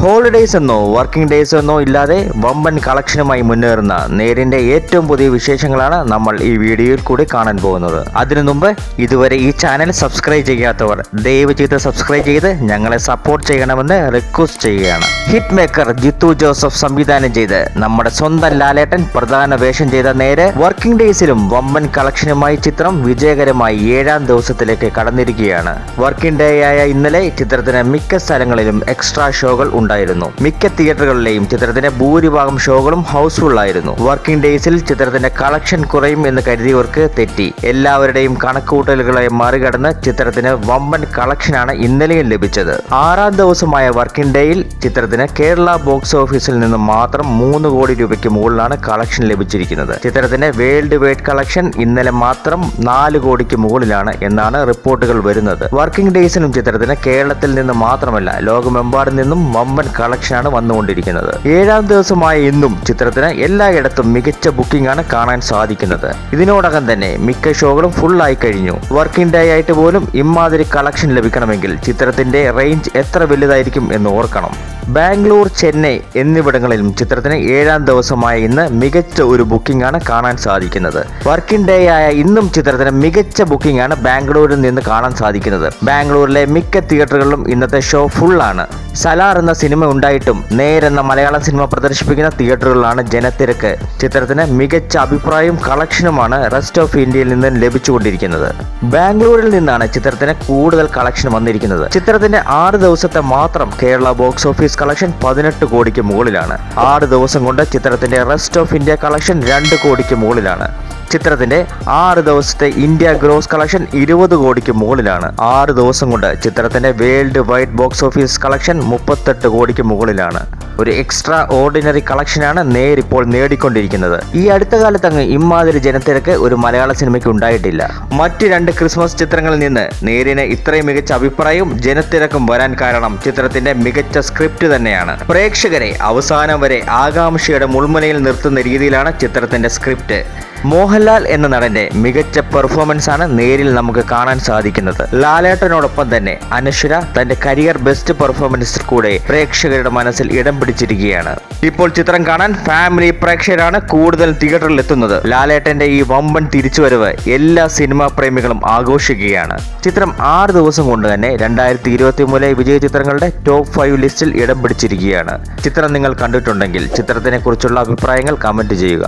Holidays എന്നോ working days എന്നോ ഇല്ലാതെ വമ്പൻ കളക്ഷനുമായി മുന്നേറുന്ന നേരിന്റെ ഏറ്റവും പുതിയ വിശേഷങ്ങളാണ് നമ്മൾ ഈ വീഡിയോയിൽ കൂടി കാണാൻ പോകുന്നത്. അതിനു മുമ്പ് ഇതുവരെ ഈ ചാനൽ സബ്സ്ക്രൈബ് ചെയ്യാത്തവർ ദയവ് ചെയ്ത് സബ്സ്ക്രൈബ് ചെയ്ത് ഞങ്ങളെ സപ്പോർട്ട് ചെയ്യണമെന്ന് റിക്വസ്റ്റ് ചെയ്യുകയാണ്. ഹിറ്റ് മേക്കർ ജിത്തു ജോസഫ് സംവിധാനം ചെയ്ത് നമ്മുടെ സ്വന്തം ലാലേട്ടൻ പ്രധാന വേഷം ചെയ്ത നേരെ വർക്കിംഗ് ഡേയ്സിലും വമ്പൻ കളക്ഷനുമായി ചിത്രം വിജയകരമായി ഏഴാം ദിവസത്തിലേക്ക് കടന്നിരിക്കുകയാണ്. വർക്കിംഗ് ഡേ ആയ ഇന്നലെ ചിത്രത്തിന് മിക്ക സ്ഥലങ്ങളിലും എക്സ്ട്രാ ഷോകൾ ഉണ്ടായിരുന്നു. മിക്ക തിയേറ്ററുകളിലെയും ചിത്രത്തിന്റെ ഭൂരിഭാഗം ഷോകളും ഹൗസ്ഫുൾ ആയിരുന്നു വർക്കിംഗ് ഡേയ്സിൽ ചിത്രത്തിന്റെ കളക്ഷൻ കുറയും എന്ന് കരുതിയവർക്ക് തെറ്റി. എല്ലാവരുടെയും കണക്കുകൂട്ടലുകളെ മറികടന്ന് ചിത്രത്തിന് വമ്പൻ കളക്ഷനാണ് ഇന്നലെയും ലഭിച്ചത്. ആറാം ദിവസമായ വർക്കിംഗ് ഡേയിൽ ചിത്രത്തിന് കേരള ബോക്സ് ഓഫീസിൽ നിന്ന് മാത്രം മൂന്ന് കോടി രൂപയ്ക്ക് മുകളിലാണ് കളക്ഷൻ ലഭിച്ചിരിക്കുന്നത്. ചിത്രത്തിന്റെ വേൾഡ് വൈഡ് കളക്ഷൻ ഇന്നലെ മാത്രം നാല് കോടിക്ക് മുകളിലാണ് എന്നാണ് റിപ്പോർട്ടുകൾ വരുന്നത്. വർക്കിംഗ് ഡേയ്സിനും ചിത്രത്തിന് കേരളത്തിൽ നിന്ന് മാത്രമല്ല ലോകമെമ്പാടും നിന്നും വമ്പൻ കളക്ഷനാണ് വന്നുകൊണ്ടിരിക്കുന്നത്. ഏഴാം ദിവസമായ ഇന്നും ചിത്രത്തിന് എല്ലായിടത്തും മികച്ച ബുക്കിംഗ് ആണ് കാണാൻ സാധിക്കുന്നത്. ഇതിനോടകം തന്നെ മിക്ക ഷോകളും ഫുൾ ആയി കഴിഞ്ഞു വർക്കിംഗ് ഡേ ആയിട്ട് പോലും ഇമാതിരി കളക്ഷൻ ലഭിക്കണമെങ്കിൽ ചിത്രത്തിന്റെ റേഞ്ച് എത്ര വലുതായിരിക്കും എന്ന് ഓർക്കണം. ബാംഗ്ലൂർ ചെന്നൈ എന്നിവിടങ്ങളിലും ചിത്രത്തിന് ഏഴാം ദിവസമായ ഇന്ന് മികച്ച ഒരു ബുക്കിംഗ് ആണ് കാണാൻ സാധിക്കുന്നത്. വർക്കിംഗ് ഡേ ആയ ഇന്നും ചിത്രത്തിന് മികച്ച ബുക്കിംഗ് ആണ് ബാംഗ്ലൂരിൽ നിന്ന് കാണാൻ സാധിക്കുന്നത്. ബാംഗ്ലൂരിലെ മിക്ക തിയേറ്ററുകളിലും ഇന്നത്തെ ഷോ ഫുൾ ആണ് സലാർ എന്ന സിനിമ ഉണ്ടായിട്ടും നേരെന്ന മലയാളം സിനിമ പ്രദർശിപ്പിക്കുന്ന തിയേറ്ററുകളിലാണ് ജനത്തിരക്ക്. ചിത്രത്തിന് മികച്ച അഭിപ്രായവും കളക്ഷനുമാണ് റെസ്റ്റ് ഓഫ് ഇന്ത്യയിൽ നിന്ന് ലഭിച്ചുകൊണ്ടിരിക്കുന്നത്. ബാംഗ്ലൂരിൽ നിന്നാണ് ചിത്രത്തിന് കൂടുതൽ കളക്ഷൻ വന്നിരിക്കുന്നത്. ചിത്രത്തിന്റെ ആറ് ദിവസത്തെ മാത്രം കേരള ബോക്സ് ഓഫീസ് കളക്ഷൻ പതിനെട്ട് കോടിക്ക് മുകളിലാണ്. ആറ് ദിവസം കൊണ്ട് ചിത്രത്തിന്റെ റെസ്റ്റ് ഓഫ് ഇന്ത്യ കളക്ഷൻ രണ്ട് കോടിക്ക് മുകളിലാണ്. ചിത്രത്തിന്റെ ആറ് ദിവസത്തെ ഇന്ത്യ ഗ്രോസ് കളക്ഷൻ ഇരുപത് കോടിക്ക് മുകളിലാണ്. ആറ് ദിവസം കൊണ്ട് ചിത്രത്തിന്റെ world wide box office collection മുപ്പത്തെട്ട് കോടിക്ക് മുകളിലാണ്. ഒരു എക്സ്ട്രാ ഓർഡിനറി കളക്ഷനാണ് നേരിപ്പോൾ നേടിക്കൊണ്ടിരിക്കുന്നത്. ഈ അടുത്ത കാലത്ത് അങ്ങ് ഇമാതിരി ജനത്തിരക്ക് ഒരു മലയാള സിനിമയ്ക്ക് ഉണ്ടായിട്ടില്ല. മറ്റ് രണ്ട് ക്രിസ്മസ് ചിത്രങ്ങളിൽ നിന്ന് നേരിന് ഇത്രയും മികച്ച അഭിപ്രായവും ജനത്തിരക്കും വരാൻ കാരണം ചിത്രത്തിന്റെ മികച്ച സ്ക്രിപ്റ്റ് തന്നെയാണ്. പ്രേക്ഷകരെ അവസാനം വരെ ആകാംക്ഷയുടെ മുൾമുനയിൽ നിർത്തുന്ന രീതിയിലാണ് ചിത്രത്തിന്റെ സ്ക്രിപ്റ്റ് മോഹൻലാൽ എന്ന നടന്റെ മികച്ച പെർഫോമൻസ് ആണ് നേരിൽ നമുക്ക് കാണാൻ സാധിക്കുന്നത്. ലാലേട്ടനോടൊപ്പം തന്നെ അനശ്വര തന്റെ കരിയർ ബെസ്റ്റ് പെർഫോമൻസ് കൂടെ പ്രേക്ഷകരുടെ മനസ്സിൽ ഇടം പിടിച്ചിരിക്കുകയാണ്. ഇപ്പോൾ ചിത്രം കാണാൻ ഫാമിലി പ്രേക്ഷകരാണ് കൂടുതൽ തിയേറ്ററിൽ എത്തുന്നത്. ലാലേട്ടന്റെ ഈ വമ്പൻ തിരിച്ചുവരവ് എല്ലാ സിനിമാ പ്രേമികളും ആഘോഷിക്കുകയാണ്. ചിത്രം ആറ് ദിവസം കൊണ്ട് തന്നെ രണ്ടായിരത്തി ഇരുപത്തി മൂന്നിലെ വിജയ ചിത്രങ്ങളുടെ ടോപ്പ് ഫൈവ് ലിസ്റ്റിൽ ഇടം പിടിച്ചിരിക്കുകയാണ്. ചിത്രം നിങ്ങൾ കണ്ടിട്ടുണ്ടെങ്കിൽ ചിത്രത്തിനെ കുറിച്ചുള്ള അഭിപ്രായങ്ങൾ കമന്റ് ചെയ്യുക.